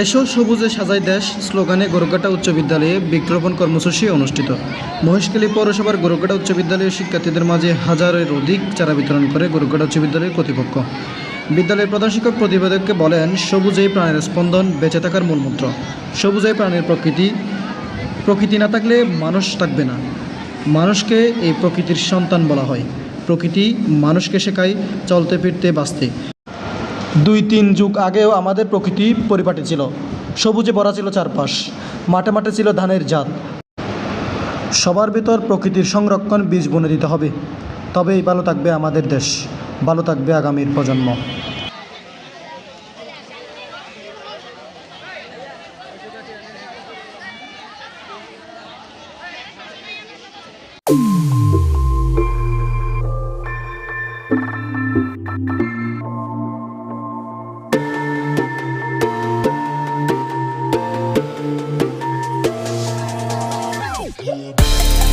এসো সবুজে সাজাই দেশ, স্লোগানে গোরকাটা উচ্চ বিদ্যালয়ে বৃক্ষরোপণ কর্মসূচি অনুষ্ঠিত। মহেশখালী পৌরসভার গোরকাটা উচ্চ বিদ্যালয়ের শিক্ষার্থীদের মাঝে হাজারের অধিক চারা বিতরণ করে গোরকাটা উচ্চ বিদ্যালয়ের কর্তৃপক্ষ। বিদ্যালয়ের প্রধান শিক্ষক প্রতিবেদককে বলেন, সবুজেই প্রাণের স্পন্দন, বেঁচে থাকার মূলমন্ত্র সবুজেই প্রাণের প্রকৃতি প্রকৃতি না থাকলে মানুষ থাকবে না। মানুষকে এই প্রকৃতির সন্তান বলা হয়। প্রকৃতি মানুষকে শেখায়, চলতে ফিরতে বাঁচতে। দুই তিন যুগ আগেও আমাদের প্রকৃতি পরিপাটি ছিল। সবুজে ভরা ছিল চারপাশ, মাঠে মাঠে ছিল ধানের জাত। সবার ভিতর প্রকৃতির সংরক্ষণ বীজ বুনে দিতে হবে। তবেই ভালো থাকবে আমাদের দেশ, ভালো থাকবে আগামীর প্রজন্ম। thank you Bye.